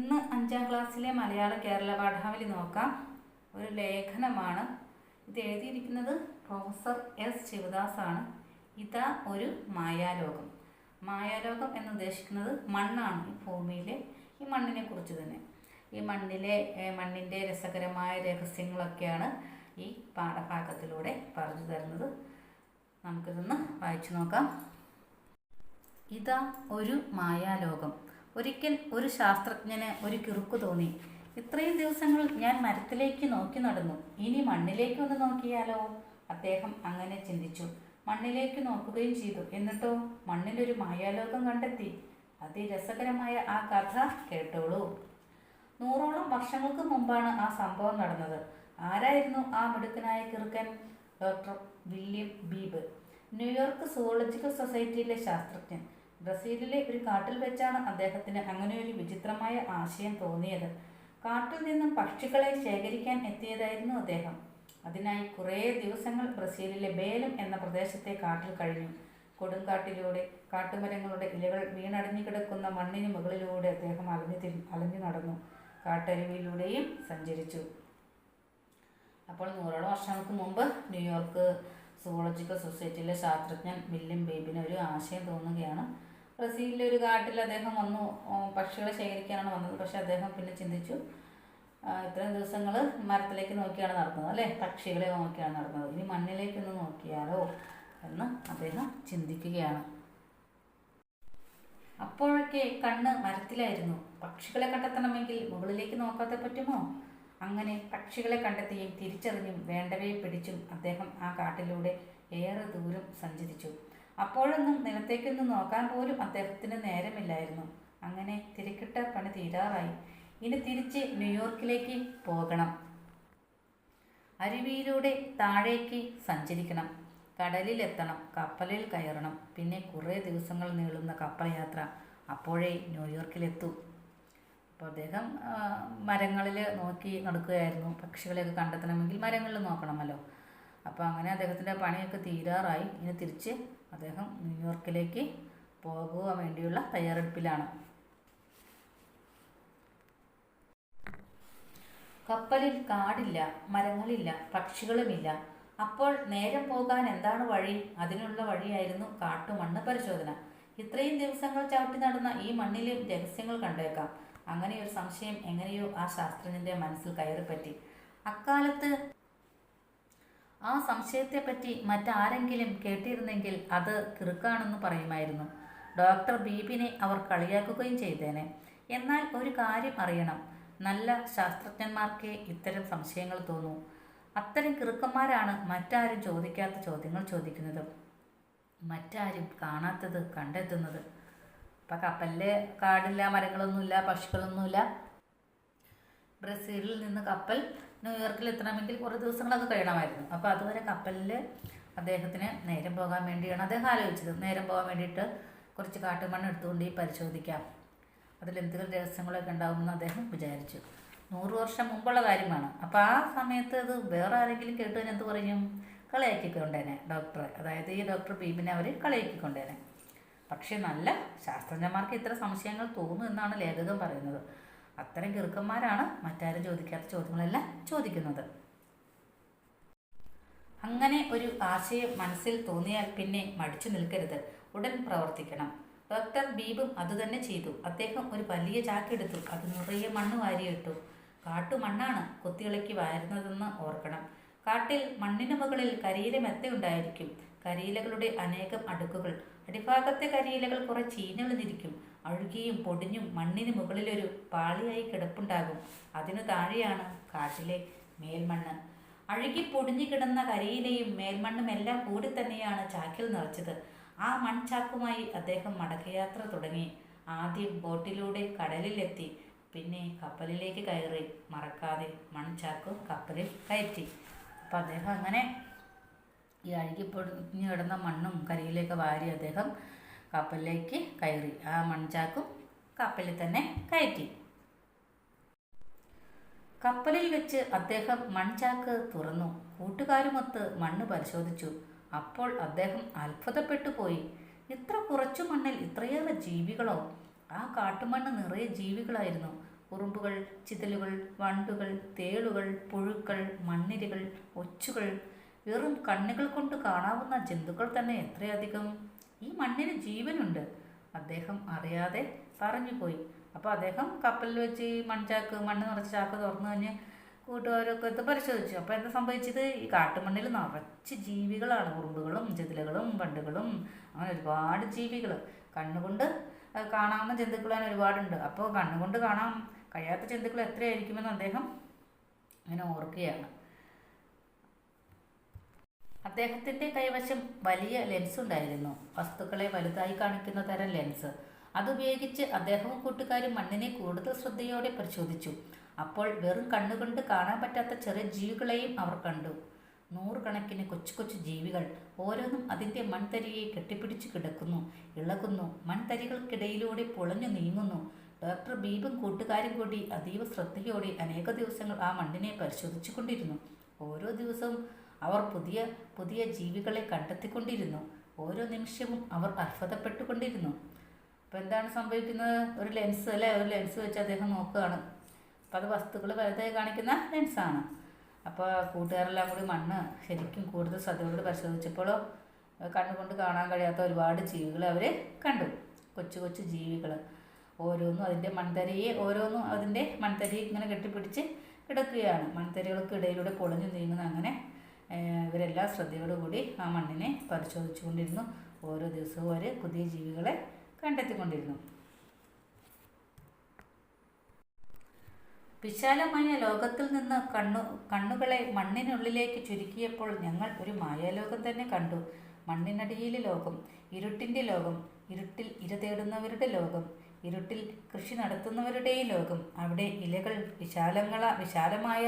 ഇന്ന് അഞ്ചാം ക്ലാസ്സിലെ മലയാള കേരള പാഠാവലി നോക്കാം. ഒരു ലേഖനമാണ്. ഇത് എഴുതിയിരിക്കുന്നത് പ്രൊഫസർ എസ് ശിവദാസ് ആണ് ഇതാ ഒരു മായാലോകം. മായാലോകം എന്ന് ഉദ്ദേശിക്കുന്നത് മണ്ണാണ് ഈ ഭൂമിയിലെ ഈ മണ്ണിനെ കുറിച്ച് തന്നെ. ഈ മണ്ണിലെ മണ്ണിന്റെ രസകരമായ രഹസ്യങ്ങളൊക്കെയാണ് ഈ പാഠഭാഗത്തിലൂടെ പറഞ്ഞു തരുന്നത്. നമുക്കിതൊന്ന് വായിച്ചു നോക്കാം. ഇതാ ഒരു മായാലോകം. ഒരിക്കൽ ഒരു ശാസ്ത്രജ്ഞന് ഒരു കിറുക്കു തോന്നി. ഇത്രയും ദിവസങ്ങൾ ഞാൻ മരത്തിലേക്ക് നോക്കി നടന്നു. ഇനി മണ്ണിലേക്ക് ഒന്ന് നോക്കിയാലോ? അദ്ദേഹം അങ്ങനെ ചിന്തിച്ചു. മണ്ണിലേക്ക് നോക്കുകയും ചെയ്തു. എന്നിട്ടോ? മണ്ണിലൊരു മായാലോകം കണ്ടെത്തി. അതിരസകരമായ ആ കഥ കേട്ടോളൂ. നൂറോളം വർഷങ്ങൾക്ക് മുമ്പാണ് ആ സംഭവം നടന്നത്. ആരായിരുന്നു ആ മിടുക്കനായ കിറുക്കൻ? Doctor William Beebe. New York zoological സൊസൈറ്റിയിലെ ശാസ്ത്രജ്ഞൻ. ബ്രസീലിലെ ഒരു കാട്ടിൽ വെച്ചാണ് അദ്ദേഹത്തിന് അങ്ങനെ ഒരു വിചിത്രമായ ആശയം തോന്നിയത്. കാട്ടിൽ നിന്നും പക്ഷികളെ ശേഖരിക്കാൻ എത്തിയതായിരുന്നു അദ്ദേഹം. അതിനായി കുറേ ദിവസങ്ങൾ ബ്രസീലിലെ ബേലം എന്ന പ്രദേശത്തെ കാട്ടിൽ കഴിഞ്ഞു. കൊടുങ്കാട്ടിലൂടെ കാട്ടുമരങ്ങളുടെ ഇലകൾ വീണടിഞ്ഞു കിടക്കുന്ന മണ്ണിന് മുകളിലൂടെ അദ്ദേഹം അലഞ്ഞു അലഞ്ഞു നടന്നു. കാട്ടരുവിയിലൂടെയും സഞ്ചരിച്ചു. അപ്പോൾ നൂറോളം വർഷങ്ങൾക്ക് മുമ്പ് ന്യൂയോർക്ക് സുവോളജിക്കൽ സൊസൈറ്റിയിലെ ശാസ്ത്രജ്ഞൻ വില്യം ബേബിന് ഒരു ആശയം തോന്നുകയാണ്. ബ്രസീലിലെ ഒരു കാട്ടിൽ അദ്ദേഹം വന്നു പക്ഷികളെ ശേഖരിക്കാനാണ് വന്നത്. പക്ഷെ അദ്ദേഹം പിന്നെ ചിന്തിച്ചു ഇത്രയും ദിവസങ്ങൾ മരത്തിലേക്ക് നോക്കിയാണ് നടന്നത് അല്ലേ? പക്ഷികളെ നോക്കിയാണ് നടന്നത്. ഇനി മണ്ണിലേക്കൊന്ന് നോക്കിയാലോ എന്ന് അദ്ദേഹം ചിന്തിക്കുകയാണ്. അപ്പോഴൊക്കെ കണ്ണ് മരത്തിലായിരുന്നു. പക്ഷികളെ കണ്ടെത്തണമെങ്കിൽ മുകളിലേക്ക് നോക്കാതെ പറ്റുമോ? അങ്ങനെ പക്ഷികളെ കണ്ടെത്തിയും തിരിച്ചറിഞ്ഞും വേണ്ടവയെ പിടിച്ചും അദ്ദേഹം ആ കാട്ടിലൂടെ ഏറെ ദൂരം സഞ്ചരിച്ചു. അപ്പോഴൊന്നും നിലത്തേക്കൊന്നും നോക്കാൻ പോലും അദ്ദേഹത്തിന് നേരമില്ലായിരുന്നു. അങ്ങനെ തിരക്കിട്ട പണി തീരാറായി. ഇനി തിരിച്ച് ന്യൂയോർക്കിലേക്ക് പോകണം. അരുവിയിലൂടെ താഴേക്ക് സഞ്ചരിക്കണം. കടലിലെത്തണം. കപ്പലിൽ കയറണം. പിന്നെ കുറേ ദിവസങ്ങൾ നീളുന്ന കപ്പൽ യാത്ര അപ്പോഴേ ന്യൂയോർക്കിലെത്തൂ. അപ്പോൾ അദ്ദേഹം മരങ്ങളിൽ നോക്കി നടക്കുകയായിരുന്നു. പക്ഷികളെയൊക്കെ കണ്ടെത്തണമെങ്കിൽ മരങ്ങളിൽ നോക്കണമല്ലോ. അപ്പോൾ അങ്ങനെ അദ്ദേഹത്തിന്റെ പണിയൊക്കെ തീരാറായി. ഇനി തിരിച്ച് അദ്ദേഹം ന്യൂയോർക്കിലേക്ക് പോകുവാൻ വേണ്ടിയുള്ള തയ്യാറെടുപ്പിലാണ്. കപ്പലിൽ കാടില്ല മരങ്ങളില്ല പക്ഷികളുമില്ല. അപ്പോൾ നേരം പോകാൻ എന്താണ് വഴി? അതിനുള്ള വഴിയായിരുന്നു കാട്ടുമണ്ണ് പരിശോധന. ഇത്രയും ദിവസങ്ങൾ ചവിട്ടി നടന്ന ഈ മണ്ണിലും രഹസ്യങ്ങൾ കണ്ടേക്കാം. അങ്ങനെ ഒരു സംശയം എങ്ങനെയോ ആ ശാസ്ത്രജ്ഞന്റെ മനസ്സിൽ കയറിപ്പറ്റി. അക്കാലത്ത് ആ സംശയത്തെപ്പറ്റി മറ്റാരെങ്കിലും കേട്ടിരുന്നെങ്കിൽ അത് കിറുക്കാണെന്ന് പറയുമായിരുന്നു. ഡോക്ടർ ബീബിനെ അവർ കളിയാക്കുകയും ചെയ്തേനെ. എന്നാൽ ഒരു കാര്യം അറിയണം. നല്ല ശാസ്ത്രജ്ഞന്മാർക്കേ ഇത്തരം സംശയങ്ങൾ തോന്നൂ. അത്തരം കിറുക്കന്മാരാണ് മറ്റാരും ചോദിക്കാത്ത ചോദ്യങ്ങൾ ചോദിക്കുന്നത്. മറ്റാരും കാണാത്തത് കണ്ടെത്തുന്നത്. ഇപ്പം കപ്പലിൽ കാടില്ല മരങ്ങളൊന്നുമില്ല പക്ഷികളൊന്നുമില്ല. ബ്രസീലിൽ നിന്ന് കപ്പൽ ന്യൂയോർക്കിൽ എത്തണമെങ്കിൽ കുറേ ദിവസങ്ങളൊക്കെ കഴിയണമായിരുന്നു. അപ്പോൾ അതുവരെ കപ്പലിൽ അദ്ദേഹത്തിന് നേരം പോകാൻ വേണ്ടിയാണ് അദ്ദേഹം ആലോചിച്ചത്. നേരം പോകാൻ വേണ്ടിയിട്ട് കുറച്ച് കാട്ടുമണ്ണ് എടുത്തുകൊണ്ട് ഈ പരിശോധിക്കാം. അതിൽ എന്തെങ്കിലും രഹസ്യങ്ങളൊക്കെ ഉണ്ടാകുമെന്ന് അദ്ദേഹം വിചാരിച്ചു. നൂറ് വർഷം മുമ്പുള്ള കാര്യമാണ്. അപ്പോൾ ആ സമയത്ത് അത് വേറെ ആരെങ്കിലും കേട്ടു എന്ത് പറയും? കളിയാക്കിക്കൊണ്ടേനെ ഡോക്ടറെ. അതായത് ഈ ഡോക്ടർ ബീബിനെ അവർ കളിയാക്കിക്കൊണ്ടേനെ. പക്ഷേ നല്ല ശാസ്ത്രജ്ഞന്മാർക്ക് ഇത്ര സംശയങ്ങൾ തോന്നുന്നു എന്നാണ് ലേഖകൻ പറയുന്നത്. അത്തരം കിറുക്കന്മാരാണ് മറ്റാരും ചോദിക്കാത്ത ചോദ്യങ്ങളെല്ലാം ചോദിക്കുന്നത്. അങ്ങനെ ഒരു ആശയം മനസ്സിൽ തോന്നിയാൽ പിന്നെ മടിച്ചു നിൽക്കരുത്. ഉടൻ പ്രവർത്തിക്കണം. ഡോക്ടർ ബീബും അതുതന്നെ ചെയ്തു. അദ്ദേഹം ഒരു വലിയ ചാക്കെടുത്തു അത് നിറയെ മണ്ണ് വാരിയിട്ടു. കാട്ടു മണ്ണാണ് കുത്തിയിളക്കി വാരുന്നതെന്ന് ഓർക്കണം. കാട്ടിൽ മണ്ണിന് മുകളിൽ കരിയിലെ മെത്തയുണ്ടായിരിക്കും കരിയിലകളുടെ അനേകം അടുക്കുകൾ. അടിഭാഗത്തെ കരിയിലകൾ കുറെ ചീഞ്ഞളിഞ്ഞിരിക്കും അഴുകിയും പൊടിഞ്ഞും മണ്ണിന് മുകളിലൊരു പാളിയായി കിടപ്പുണ്ടാകും. അതിനു താഴെയാണ് കാട്ടിലെ മേൽമണ്ണ്. അഴുകി പൊടിഞ്ഞു കിടന്ന കരിയിലയും മേൽമണ്ണും എല്ലാം കൂടി തന്നെയാണ് ചാക്കിൽ നിറച്ചത്. ആ മൺചാക്കുമായി അദ്ദേഹം മടക്കയാത്ര തുടങ്ങി. ആദ്യം ബോട്ടിലൂടെ കടലിലെത്തി. പിന്നെ കപ്പലിലേക്ക് കയറി. മറക്കാതെ മൺചാക്കും കപ്പലിൽ കയറ്റി. അപ്പം അദ്ദേഹം അങ്ങനെ ഈ അഴുകി പൊടിഞ്ഞു കിടന്ന മണ്ണും കരിയിലൊക്കെ വാരി അദ്ദേഹം കപ്പലിലേക്ക് കയറി. ആ മൺചാക്കും കപ്പലിൽ തന്നെ കയറ്റി. കപ്പലിൽ വെച്ച് അദ്ദേഹം മൺചാക്ക് തുറന്നു. കൂട്ടുകാരുമൊത്ത് മണ്ണ് പരിശോധിച്ചു. അപ്പോൾ അദ്ദേഹം അത്ഭുതപ്പെട്ടു പോയി. ഇത്ര കുറച്ചു മണ്ണിൽ ഇത്രയേറെ ജീവികളോ? ആ കാട്ടുമണ്ണ് നിറയെ ജീവികളായിരുന്നു. ഉറുമ്പുകൾ ചിതലുകൾ വണ്ടുകൾ തേളുകൾ പുഴുക്കൾ മണ്ണിരകൾ ഒച്ചുകൾ വെറും കണ്ണുകൾ കൊണ്ട് കാണാവുന്ന ജന്തുക്കൾ തന്നെ എത്രയധികം? ഈ മണ്ണിന് ജീവനുണ്ട്. അദ്ദേഹം അറിയാതെ പറഞ്ഞുപോയി അപ്പോൾ അദ്ദേഹം കപ്പലിൽ വെച്ച് ഈ മൺചാക്ക് മണ്ണ് നിറച്ച ചാക്ക് തുറന്നു കഴിഞ്ഞ് കൂട്ടുകാരൊക്കെ ഇത് പരിശോധിച്ചു. അപ്പോൾ എന്താ സംഭവിച്ചത്? ഈ കാട്ടുമണ്ണിൽ നിറച്ച് ജീവികളാണ്. ഉറുമ്പുകളും ചെതിലകളും വണ്ടുകളും അങ്ങനെ ഒരുപാട് ജീവികൾ കണ്ണുകൊണ്ട് കാണാവുന്ന ജന്തുക്കൾ തന്നെ ഒരുപാടുണ്ട്. അപ്പോൾ കണ്ണുകൊണ്ട് കാണാൻ കഴിയാത്ത ജന്തുക്കൾ എത്രയായിരിക്കുമെന്ന് അദ്ദേഹം അങ്ങനെ ഓർക്കുകയാണ്. അദ്ദേഹത്തിന്റെ കൈവശം വലിയ ലെൻസ് ഉണ്ടായിരുന്നു. വസ്തുക്കളെ വലുതായി കാണിക്കുന്ന തരം ലെൻസ് അതുപയോഗിച്ച് അദ്ദേഹവും കൂട്ടുകാരും മണ്ണിനെ കൂടുതൽ ശ്രദ്ധയോടെ പരിശോധിച്ചു. അപ്പോൾ വെറും കണ്ണുകൊണ്ട് കാണാൻ പറ്റാത്ത ചെറിയ ജീവികളെയും അവർ കണ്ടു. നൂറുകണക്കിന് കൊച്ചു കൊച്ചു ജീവികൾ ഓരോന്നും അതിന്റെ മൺതരിയെ കെട്ടിപ്പിടിച്ചു കിടക്കുന്നു ഇളകുന്നു മൺതരികൾക്കിടയിലൂടെ പൊളഞ്ഞു നീങ്ങുന്നു. ഡോക്ടർ ബീബും കൂട്ടുകാരും കൂടി അതീവ ശ്രദ്ധയോടെ അനേക ദിവസങ്ങൾ ആ മണ്ണിനെ പരിശോധിച്ചു കൊണ്ടിരുന്നു ഓരോ ദിവസവും അവർ പുതിയ പുതിയ ജീവികളെ കണ്ടെത്തിക്കൊണ്ടിരുന്നു. ഓരോ നിമിഷവും അവർ അത്ഭുതപ്പെട്ടുകൊണ്ടിരുന്നു. അപ്പോൾ എന്താണ് സംഭവിക്കുന്നത്? ഒരു ലെൻസ് അല്ലേ? ഒരു ലെൻസ് വെച്ച് അദ്ദേഹം നോക്കുകയാണ്. അപ്പോൾ അത് വസ്തുക്കൾ വലുതായി കാണിക്കുന്ന ലെൻസാണ് അപ്പോൾ കൂട്ടുകാരെല്ലാം കൂടി മണ്ണ് ശരിക്കും കൂടുതൽ ശ്രദ്ധയോട് പരിശോധിച്ചപ്പോൾ കണ്ണുകൊണ്ട് കാണാൻ കഴിയാത്ത ഒരുപാട് ജീവികൾ അവർ കണ്ടു. കൊച്ചു കൊച്ചു ജീവികൾ ഓരോന്നും അതിന്റെ മൺതരയെ ഓരോന്നും അതിന്റെ മൺതരി ഇങ്ങനെ കെട്ടിപ്പിടിച്ച് കിടക്കുകയാണ്. മൺതരികൾക്ക് ഇടയിലൂടെ പൊളിഞ്ഞു നീങ്ങുന്ന അങ്ങനെ ഇവരെല്ലാം ശ്രദ്ധയോടുകൂടി ആ മണ്ണിനെ പരിശോധിച്ചുകൊണ്ടിരുന്നു. ഓരോ ദിവസവും അവർ പുതിയ ജീവികളെ കണ്ടെത്തിക്കൊണ്ടിരുന്നു. വിശാലമായ ലോകത്തിൽ നിന്ന് കണ്ണു കണ്ണുകളെ മണ്ണിനുള്ളിലേക്ക് ചുരുക്കിയപ്പോൾ ഞങ്ങൾ ഒരു മായാലോകം തന്നെ കണ്ടു. മണ്ണിനടിയിലെ ലോകം ഇരുട്ടിന്റെ ലോകം ഇരുട്ടിൽ ഇര തേടുന്നവരുടെ ലോകം ഇരുട്ടിൽ കൃഷി നടത്തുന്നവരുടെയും ലോകം. അവിടെ ഇലകൾ വിശാലങ്ങള വിശാലമായ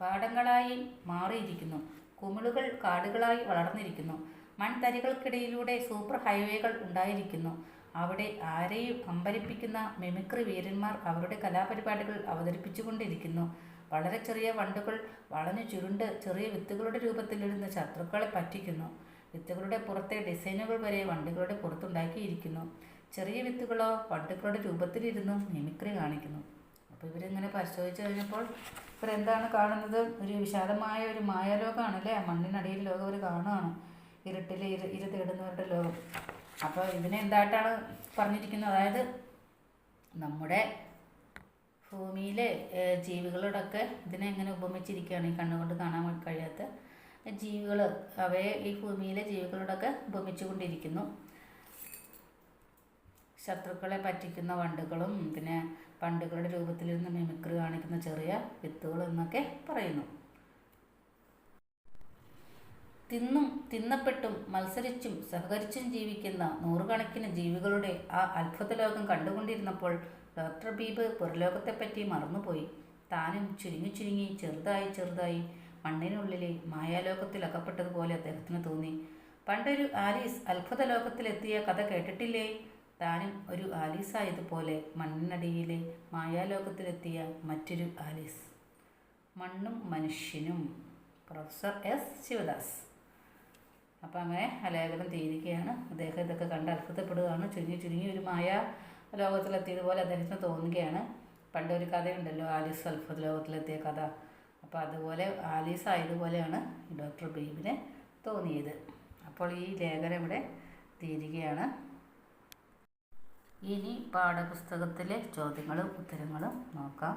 പാടങ്ങളായി മാറിയിരിക്കുന്നു. കുമിളുകൾ കാടുകളായി വളർന്നിരിക്കുന്നു. മൺതരികൾക്കിടയിലൂടെ സൂപ്പർ ഹൈവേകൾ ഉണ്ടായിരിക്കുന്നു. അവിടെ ആരെയും അമ്പരിപ്പിക്കുന്ന മെമിക്രി വീരന്മാർ അവരുടെ കലാപരിപാടികൾ അവതരിപ്പിച്ചുകൊണ്ടിരിക്കുന്നു. വളരെ ചെറിയ വണ്ടുകൾ വളഞ്ഞു ചുരുണ്ട് ചെറിയ വിത്തുകളുടെ രൂപത്തിലിരുന്ന് ശത്രുക്കളെ പറ്റിക്കുന്നു. വിത്തുകളുടെ പുറത്തെ ഡിസൈനുകൾ വരെ വണ്ടുകളുടെ പുറത്തുണ്ടാക്കിയിരിക്കുന്നു. ചെറിയ വിത്തുകളോ വണ്ടുകളുടെ രൂപത്തിലിരുന്ന് മെമിക്രി കാണിക്കുന്നു. അപ്പോൾ ഇവരിങ്ങനെ പരിശോധിച്ച് കഴിഞ്ഞപ്പോൾ ഇവരെന്താണ് കാണുന്നത്? ഒരു വിശാലമായ ഒരു മായാലോകമാണല്ലേ? മണ്ണിനടിയിൽ ലോകം അവർ കാണുകയാണ് ഇരുട്ടിൽ ഇരു ഇരു തേടുന്നവരുടെ ലോകം. അപ്പോൾ ഇതിനെ എന്തായിട്ടാണ് പറഞ്ഞിരിക്കുന്നത്? അതായത് നമ്മുടെ ഭൂമിയിലെ ജീവികളോടൊക്കെ ഇതിനെ എങ്ങനെ ഉപമിച്ചിരിക്കുകയാണ്? ഈ കണ്ണുകൊണ്ട് കാണാൻ കഴിയാത്ത ജീവികൾ അവയെ ഈ ഭൂമിയിലെ ജീവികളോടൊക്കെ ഉപമിച്ചുകൊണ്ടിരിക്കുന്നു. ശത്രുക്കളെ പറ്റിക്കുന്ന വണ്ടുകളും പിന്നെ വണ്ടുകളുടെ രൂപത്തിലിരുന്ന് മിമിക്രി കാണിക്കുന്ന ചെറിയ വിത്തുകൾ എന്നൊക്കെ പറയുന്നു. തിന്നും തിന്നപ്പെട്ടും മത്സരിച്ചും സഹകരിച്ചും ജീവിക്കുന്ന നൂറുകണക്കിന് ജീവികളുടെ ആ അത്ഭുത ലോകം കണ്ടുകൊണ്ടിരുന്നപ്പോൾ ഡോക്ടർ ബീബ് പുറലോകത്തെപ്പറ്റി മറന്നുപോയി. താനും ചുരുങ്ങി ചുരുങ്ങി ചെറുതായി ചെറുതായി മണ്ണിനുള്ളിലെ മായാലോകത്തിൽ അകപ്പെട്ടതുപോലെ അദ്ദേഹത്തിന് തോന്നി. പണ്ടൊരു ആലീസ് അത്ഭുത ലോകത്തിലെത്തിയ കഥ കേട്ടിട്ടില്ലേ? താനും ഒരു ആലീസായതുപോലെ മണ്ണിനടിയിലെ മായാലോകത്തിലെത്തിയ മറ്റൊരു ആലീസ്. മണ്ണും മനുഷ്യനും. Professor S Sivadas. അപ്പം അങ്ങനെ അലേഖനം ലേഖനം തീരുകയാണ് അദ്ദേഹം ഇതൊക്കെ കണ്ട് അത്ഭുതപ്പെടുകയാണ്. ചുരുങ്ങി ചുരുങ്ങി ഒരു മായ ലോകത്തിലെത്തിയതുപോലെ അദ്ദേഹത്തിന് തോന്നുകയാണ്. പണ്ട് ഒരു കഥയുണ്ടല്ലോ ആലീസ് അത്ഭുത ലോകത്തിലെത്തിയ കഥ. അപ്പോൾ അതുപോലെ ആലീസ് ആയതുപോലെയാണ് ഡോക്ടർ ബീബിന് തോന്നിയത്. അപ്പോൾ ഈ ലേഖനം ഇവിടെ തീരുകയാണ് ഇനി പാഠപുസ്തകത്തിലെ ചോദ്യങ്ങളും ഉത്തരങ്ങളും നോക്കാം.